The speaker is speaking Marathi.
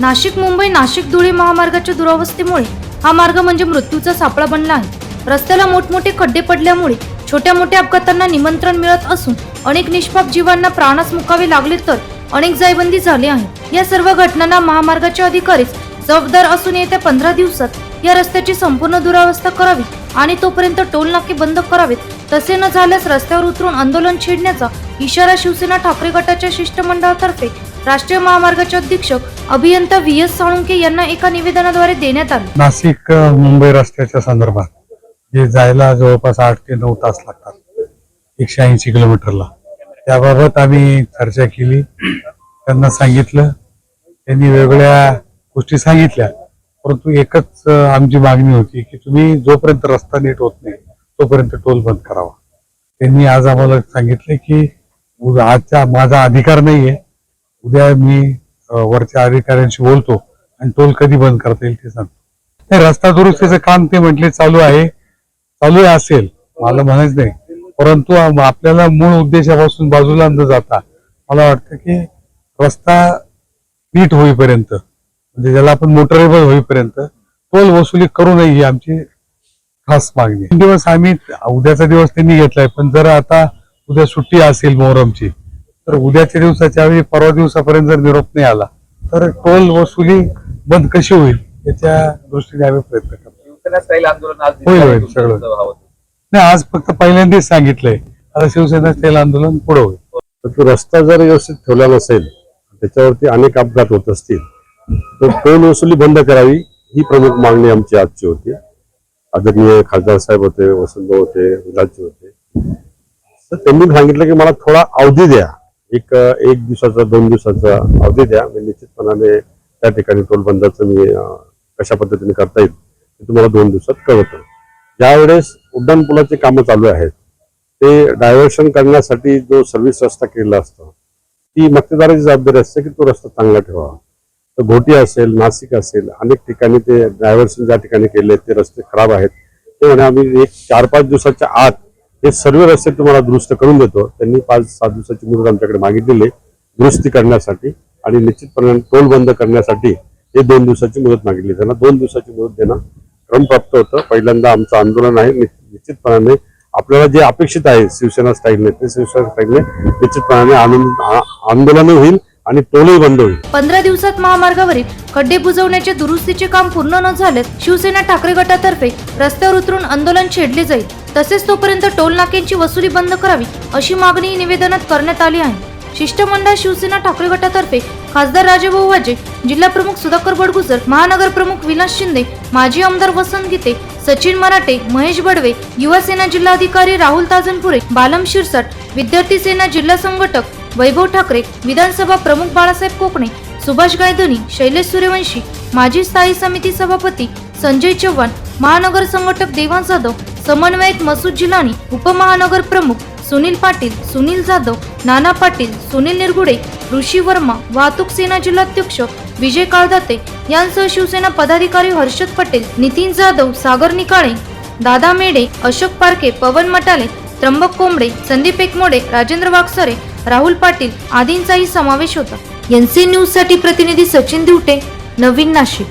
नाशिक मुंबई नाशिक धुळे महामार्गाच्या दुरावस्थेमुळे हा मार्ग म्हणजे मृत्यूचा सापळा बनला आहे. रस्त्याला मोठमोठे खड्डे पडल्यामुळे छोट्या मोठ्या अपघातांना निमंत्रण मिळत असून अनेक निष्पाप जीवांना प्राणास मुकावे लागले तर अनेक जायबंदी झाले आहे या सर्व घटनांना महामार्गाचे अधिकारीच जबाबदार असून येत्या पंधरा दिवसात या रस्त्याची संपूर्ण दुरावस्था करावी आणि तोपर्यंत टोल नाके बंद करावेत तसे न झाल्यास रस्त्यावर उतरून आंदोलन छेडण्याचा इशारा शिवसेना ठाकरे गटाच्या शिष्टमंडळातर्फे राष्ट्रीय महामार्गाचे अधीक्षक अभियंता व्ही एस साळुंके यांना एका निवेदनाद्वारे देण्यात आले. नाशिक मुंबई रस्त्याच्या संदर्भात जे जायला जवळपास आठ ते नऊ तास लागतात एकशे ऐंशी किलोमीटरला. त्याबाबत आम्ही चर्चा केली. त्यांना सांगितलं. त्यांनी वेगळ्या गोष्टी सांगितल्या. परंतु एकच आमची मागणी होती की तुम्ही जोपर्यंत रस्ता नीट होत नाही तोपर्यंत टोल बंद करावा. त्यांनी आज आम्हाला सांगितले की आजचा माझा अधिकार नाहीये. उद्या मी वरच्या अधिकाऱ्यांशी बोलतो आणि टोल कधी बंद करता येईल ते सांगतो. नाही रस्ता दुरुस्तीचं काम ते म्हटले चालू आहे. चालू आहे असेल. मला म्हणायचं नाही. परंतु आपल्याला मूळ उद्देशापासून बाजूला न जाता मला वाटतं की रस्ता नीट होईपर्यंत म्हणजे ज्याला आपण मोटरेबल होईपर्यंत टोल वसुली करू नये ही आमची खास मागणी दिवस आम्ही उद्याचा दिवस त्यांनी घेतलाय पण जर आता उद्या सुट्टी असेल मोहरमची तर उद्याच्या दिवसाच्या वेळी परवा दिवसापर्यंत जर निरोप नाही आला तर टोल वसुली बंद कशी होईल याच्या दृष्टीने आम्ही प्रयत्न करतो. शिवसेना स्टाईल आंदोलन आज होईल, होईल, सगळं. नाही आज फक्त पहिल्यांदाच सांगितलंय आता शिवसेना तेल आंदोलन पुढे होईल. तो रस्ता जर व्यवस्थित ठेवला नसेल त्याच्यावरती अनेक अपघात होत असतील तर टोल वसुली बंद करावी ही प्रमुख मागणी आमची आजची होती. आदरणीय खासदार साहेब होते वसंत होते विलासजी होते. तर त्यांनी सांगितलं की मला थोडा अवधी द्या. एक एक दिवसाचा दोन दिवसाचा अवधी द्या. मी निश्चितपणाने त्या ठिकाणी टोलबंदाचं मी कशा पद्धतीने करता येईल ते तुम्हाला दोन दिवसात कळवतो ज्यावेळेस उड्डाणपुलाची कामं चालू आहेत ते डायव्हर्शन करण्यासाठी जो सर्व्हिस रस्ता केलेला असतो ती मक्तेदाराची जबाबदारी असते की तो रस्ता चांगला ठेवावा? तर घोटी असेल नाशिक असेल अनेक ठिकाणी ते ड्रायव्हर्सनी ज्या ठिकाणी केले ते रस्ते खराब आहेत. ते म्हणे आम्ही एक चार पाच दिवसाच्या आत हे सर्व रस्ते तुम्हाला दुरुस्त करून देतो. त्यांनी पाच सात दिवसाची मुदत आमच्याकडे मागितलेली दुरुस्ती करण्यासाठी आणि निश्चितपणे टोल बंद करण्यासाठी हे दोन दिवसाची मुदत मागितली. त्यांना दोन दिवसाची मुदत देणं क्रमप्राप्त होतं. पहिल्यांदा आमचं आंदोलन आहे निश्चितपणाने आपल्याला जे अपेक्षित आहे शिवसेना स्टाईलने ते शिवसेना स्टाईलने निश्चितपणाने आनंद आंदोलन होईल. आणि टोलही बंद होईल पंधरा दिवसात महामार्गावरील खड्डे बुजवण्याचे दुरुस्तीचे काम पूर्ण न झाल्यास शिवसेना ठाकरे गटातर्फे रस्त्यावर उतरून आंदोलन छेडले जाईल. तसेच तोपर्यंत टोल नाक्यांची वसुली बंद करावी अशी मागणी निवेदनात करण्यात आली आहे. शिष्टमंडळ शिवसेना ठाकरे गटातर्फे खासदार राजेभाऊ वाजे जिल्हा प्रमुख सुधाकर बडगुजर महानगर प्रमुख विलास शिंदे माजी आमदार वसंत गीते सचिन मराठे महेश बडवे युवा सेना जिल्हाधिकारी राहुल ताजनपुरे बालम शिरसाट विद्यार्थी सेना जिल्हा संघटक वैभव ठाकरे विधानसभा प्रमुख बाळासाहेब कोकणे सुभाष गायधनी शैलेश सूर्यवंशी माजी स्थायी समिती सभापती संजय चव्हाण महानगर संघटक देवान जाधव समन्वयक मसूद जिलानी उपमहानगर प्रमुख सुनील पाटील सुनील जाधव नाना पाटील सुनील निरगुडे ऋषी वर्मा वाहतूक सेना जिल्हाध्यक्ष विजय काळदाते यांसह शिवसेना पदाधिकारी हर्षद पटेल नितीन जाधव सागर निकाळे दादा मेडे अशोक पारखे पवन मटाले त्र्यंबक कोंबडे संदीप एकमोडे राजेंद्र वागसरे राहुल पाटील आदींचाही समावेश होता. एनसी न्यूजसाठी प्रतिनिधी सचिन दिवटे नवीन नाशिक.